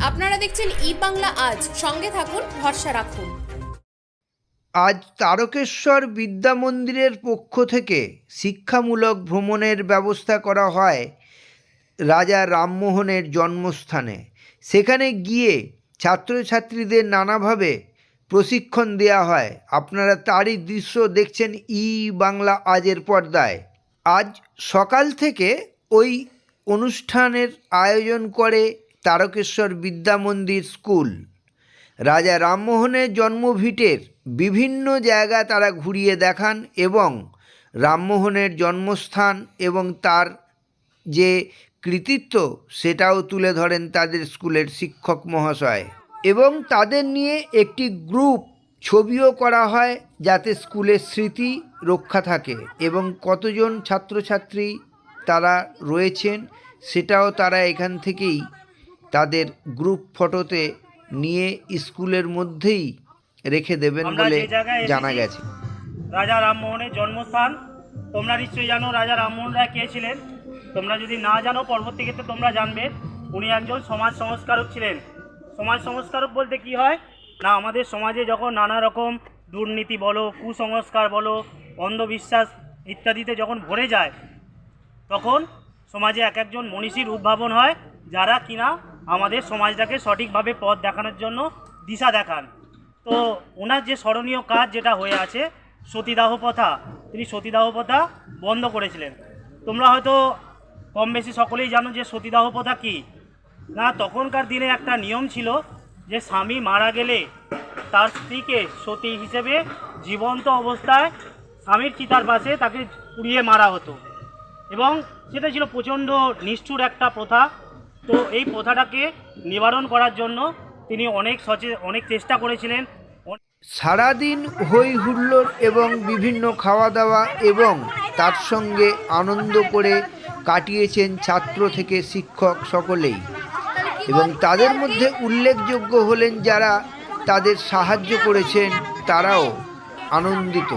আপনারা দেখছেন ই বাংলা আজ। সঙ্গে থাকুন, ভরসা রাখুন। আজ তারকেশ্বর বিদ্যা মন্দিরের পক্ষ থেকে শিক্ষামূলক ভ্রমণের ব্যবস্থা করা হয় রাজা রামমোহনের জন্মস্থানে। সেখানে গিয়ে ছাত্রছাত্রীদের নানাভাবে প্রশিক্ষণ দেওয়া হয়। আপনারা তারই দৃশ্য দেখছেন ই বাংলা আজের পর্দায়। আজ সকাল থেকে ওই অনুষ্ঠানের আয়োজন করে তারকেশ্বর বিদ্যা মন্দির স্কুল। রাজা রামমোহনের জন্মভিটের বিভিন্ন জায়গা তারা ঘুরিয়ে দেখান এবং রামমোহনের জন্মস্থান এবং তার যে কৃতিত্ব সেটাও তুলে ধরেন তাদের স্কুলের শিক্ষক মহাশয়। এবং তাদের নিয়ে একটি গ্রুপ ছবিও করা হয় যাতে স্কুলের স্মৃতি রক্ষা থাকে এবং কতজন ছাত্রছাত্রী তারা রয়েছেন সেটাও তারা এখান থেকেই তাদের গ্রুপ ফটোতে নিয়ে স্কুলের মধ্যেই রেখে দেবেন বলে জানা গেছে। রাজা রামমোহনের জন্মস্থান তোমরা নিশ্চয়ই জানো রাজা রামমোহন রায় কে ছিলেন? তোমরা যদি না জানো পরবর্তী ক্ষেত্রে তোমরা জানবে উনি একজন সমাজ সংস্কারক ছিলেন। সমাজ সংস্কারক বলতে কি হয়? না আমাদের সমাজে যখন নানা রকম দুর্নীতি বলো কুসংস্কার বলো অন্ধবিশ্বাস ইত্যাদিতে যখন ভরে যায় তখন সমাজে এক একজন মনীষীর উদ্ভাবন হয় যারা কিনা আমাদের সমাজটাকে সঠিকভাবে পথ দেখানোর জন্য দিশা দেখান। তো ওনার যে স্মরণীয় কাজ যেটা হয়ে আছে, সতীদাহ প্রথা, তিনি সতীদাহ প্রথা বন্ধ করেছিলেন। তোমরা হয়তো কম বেশি সকলেই জানো যে সতীদাহ প্রথা কী? না, তখনকার দিনে একটা নিয়ম ছিল যে স্বামী মারা গেলে তার স্ত্রীকে সতী হিসেবে জীবন্ত অবস্থায় স্বামীর চিতার পাশে তাকে পুড়িয়ে মারা হতো। এবং সেটা ছিল প্রচণ্ড নিষ্ঠুর একটা প্রথা। তো এই প্রথাটাকে নিবারণ করার জন্য তিনি অনেক সচে, অনেক চেষ্টা করেছিলেন। সারাদিন হই হুল্লোড় এবং বিভিন্ন খাওয়া দাওয়া এবং তার সঙ্গে আনন্দ করে কাটিয়েছেন ছাত্র থেকে শিক্ষক সকলেই। এবং তাদের মধ্যে উল্লেখযোগ্য হলেন যারা তাদের সাহায্য করেছেন, তারাও আনন্দিত।